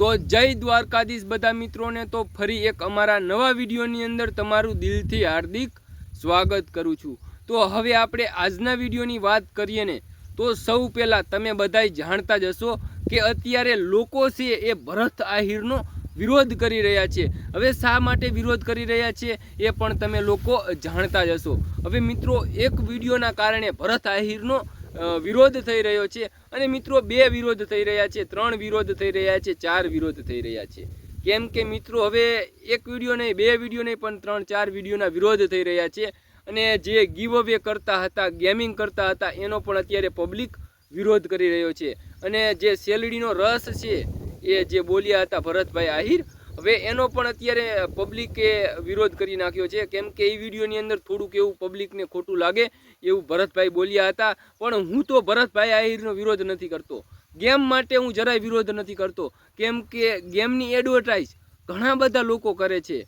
તો જય દ્વારકાધીશ બધા મિત્રોને. તો ફરી એક અમારા નવા વિડીયોની અંદર તમારું દિલથી હાર્દિક સ્વાગત કરું છું. તો હવે આપણે આજના વિડીયોની વાત કરીએ ને, તો સૌ પહેલાં તમે બધાય જાણતા જ હશો કે અત્યારે લોકો છે એ ભરત આહિરનો વિરોધ કરી રહ્યા છે. હવે શા માટે વિરોધ કરી રહ્યા છે એ પણ તમે લોકો જાણતા જ હશો. હવે મિત્રો, એક વિડીયોના કારણે ભરત આહિરનો વિરોધ થઈ રહ્યો છે. અને મિત્રો, બે વિરોધ થઈ રહ્યા છે, ત્રણ વિરોધ થઈ રહ્યા છે, ચાર વિરોધ થઈ રહ્યા છે. કેમ કે મિત્રો, હવે એક વીડિયો નહીં, બે વીડિયો નહીં, પણ ત્રણ, ચાર વિડીયોના વિરોધ થઈ રહ્યા છે. અને જે ગીવ અવે કરતા હતા ગેમિંગ કરતા હતા, એનો પણ અત્યારે પબ્લિક વિરોધ કરી રહ્યો છે. અને જે શેલડીનો રસ છે, એ જે બોલ્યા હતા ભરતભાઈ આહિર હવે એનો પણ અત્યારે પબ્લિકે વિરોધ કરી નાખ્યો છે. કેમ કે એ વિડીયોની અંદર થોડુંક એવું પબ્લિકને ખોટું લાગે એવું ભરતભાઈ બોલ્યા હતા. પણ હું તો ભરતભાઈ આહિરનો વિરોધ નથી કરતો. ગેમ માટે હું જરાય વિરોધ નથી કરતો. કેમ કે ગેમની એડવર્ટાઇઝ ઘણા બધા લોકો કરે છે.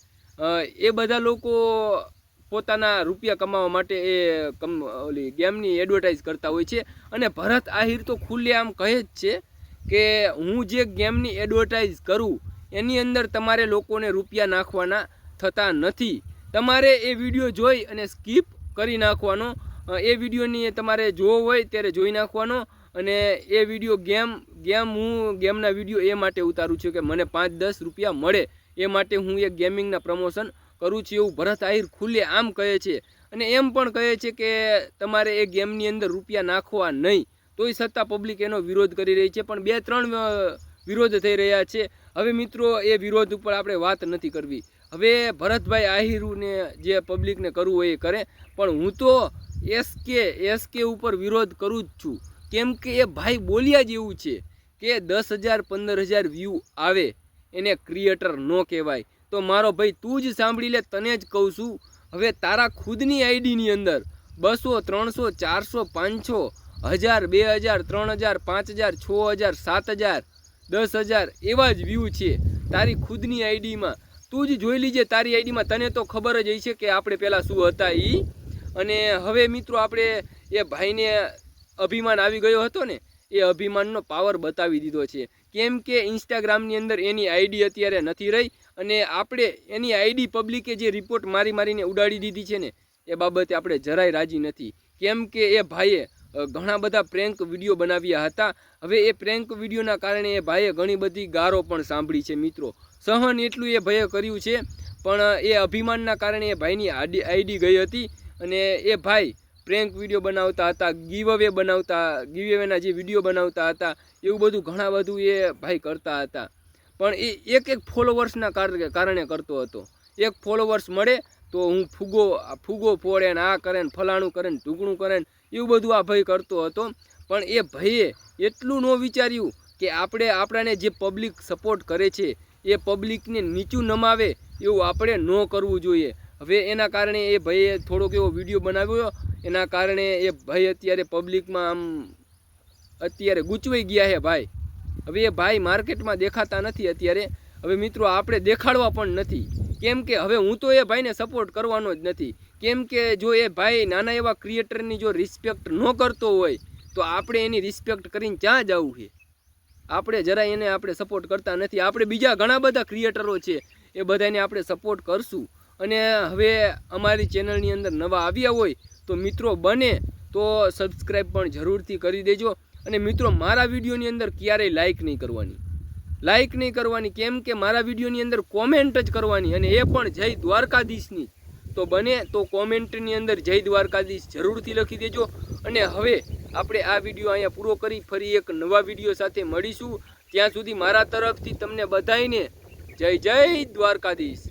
એ બધા લોકો પોતાના રૂપિયા કમાવા માટે એ કમ, ઓલી ગેમની એડવર્ટાઇઝ કરતા હોય છે. અને ભરત આહિર તો ખુલ્લે આમ કહે જ છે કે હું જે ગેમની એડવર્ટાઇઝ કરું એની અંદર તમારે લોકોને રૂપિયા નાખવાના થતા નથી. તમારે એ વીડિયો જોઈ અને સ્કીપ કરી નાખવાનો. એ વિડીયોની તમારે જોવો હોય ત્યારે જોઈ નાખવાનો અને એ વીડિયો ગેમ ગેમ હું, ગેમના વીડિયો એ માટે ઉતારું છું કે મને પાંચ, દસ રૂપિયા મળે. એ માટે હું એ ગેમિંગના પ્રમોશન કરું છું એવું ભરત આહિર ખુલ્લે આમ કહે છે. અને એમ પણ કહે છે કે તમારે એ ગેમની અંદર રૂપિયા નાખવા નહીં. તોય છતાં પબ્લિક એનો વિરોધ કરી રહી છે. પણ બે, ત્રણ વિરોધ થઈ રહ્યા છે. હવે મિત્રો, એ વિરોધ ઉપર આપણે વાત નથી કરવી. હવે ભરતભાઈ આહિરુને જે પબ્લિકને કરવું હોય એ કરે. પણ હું તો એસકે એસકે ઉપર વિરોધ કરું જ છું. કેમ કે એ ભાઈ બોલ્યા જ એવું છે કે દસ હજાર, પંદર હજાર વ્યૂ આવે. એને ક્રિએટર ન કહેવાય. તો મારો ભાઈ, તું જ સાંભળી લે, તને જ કહું છું. હવે તારા ખુદની આઈડીની અંદર બસો, ત્રણસો, ચારસો, પાંચસો, હજાર, બે હજાર, ત્રણ હજાર, પાંચ હજાર, છ હજાર, સાત હજાર દસ હજાર એવા જ વ્યૂ છે. તારી ખુદની આઈડીમાં તું જ જોઈ લીજે તારી આઈડીમાં તને તો ખબર જ હશે કે આપણે પહેલાં શું હતા એ અને હવે મિત્રો આપણે એ ભાઈને અભિમાન આવી ગયો હતો ને, એ અભિમાનનો પાવર બતાવી દીધો છે. કેમ કે ઇન્સ્ટાગ્રામની અંદર એની આઈડી અત્યારે નથી રહી અને આપણે એની આઈડી પબ્લિકે જે રિપોર્ટ મારી મારીને ઉડાડી દીધી છે ને, એ બાબતે આપણે જરાય રાજી નથી. કેમ કે એ ભાઈએ ઘણા બધા પ્રેન્ક વીડિયો બનાવ્યા હતા. હવે એ પ્રેન્ક વિડીયોના કારણે એ ભાઈએ ઘણી બધી ગારો પણ સાંભળી છે મિત્રો. સહન એટલું એ ભાઈએ કર્યું છે, પણ એ અભિમાનના કારણે એ ભાઈની આડી, આઈડી ગઈ હતી અને એ ભાઈ પ્રેન્ક વીડિયો બનાવતા હતા ગીવ અવે બનાવતા ગીવ અવેના જે વીડિયો બનાવતા હતા, એવું બધું ઘણા બધું એ ભાઈ કરતા હતા. પણ એ એક એક ફોલોવર્સના કારણે કરતો હતો. એક ફોલોવર્સ મળે તો હું ફૂગો ફૂગો ફોડે ને આ કરે ને ફલાણું કરે ને ઢૂંગણું કરે ને એવું બધું આ ભાઈ કરતો હતો. પણ એ ભાઈએ એટલું ન વિચાર્યું કે આપણે આપણાને જે પબ્લિક સપોર્ટ કરે છે, એ પબ્લિકને નીચું નમાવે એવું આપણે ન કરવું જોઈએ. હવે એના કારણે એ ભાઈએ થોડોક એવો વીડિયો બનાવ્યો. એના કારણે એ ભાઈ અત્યારે પબ્લિકમાં આમ અત્યારે ગૂંચવાઈ ગયા છે ભાઈ. હવે એ ભાઈ માર્કેટમાં દેખાતા નથી અત્યારે. હવે મિત્રો, આપણે દેખાડવા પણ નથી. કેમ કે હવે હું તો એ ભાઈને સપોર્ટ કરવાનો જ નથી. કેમ કે જો એ ભાઈ નાના એવા ક્રિએટરની જો રિસ્પેક્ટ ન કરતો હોય, તો આપણે એની રિસ્પેક્ટ કરીને ક્યાં જવું છે? આપણે જરા એને આપણે સપોર્ટ કરતા નથી. આપણે બીજા ઘણા બધા ક્રિએટરો છે, એ બધાને આપણે સપોર્ટ કરશું. અને હવે અમારી ચેનલની અંદર નવા આવ્યા હોય, તો મિત્રો બને, તો સબસ્ક્રાઈબ પણ જરૂરથી કરી દેજો. અને મિત્રો, મારા વિડીયોની અંદર ક્યારેય લાઈક નહીં કરવાની. લાઈક નહીં કરવાની, કેમ કે મારા વિડીયોની અંદર કોમેન્ટ જ કરવાની અને એ પણ જય દ્વારકાધીશની. તો બને તો કોમેન્ટની અંદર જય દ્વારકાધીશ જરૂરથી લખી દેજો. અને હવે આપણે આ વીડિયો અહીંયા પૂરો કરી ફરી એક નવા વીડિયો સાથે મળીશું. ત્યાં સુધી મારા તરફથી તમને બધાઈને જય જય દ્વારકાધીશ.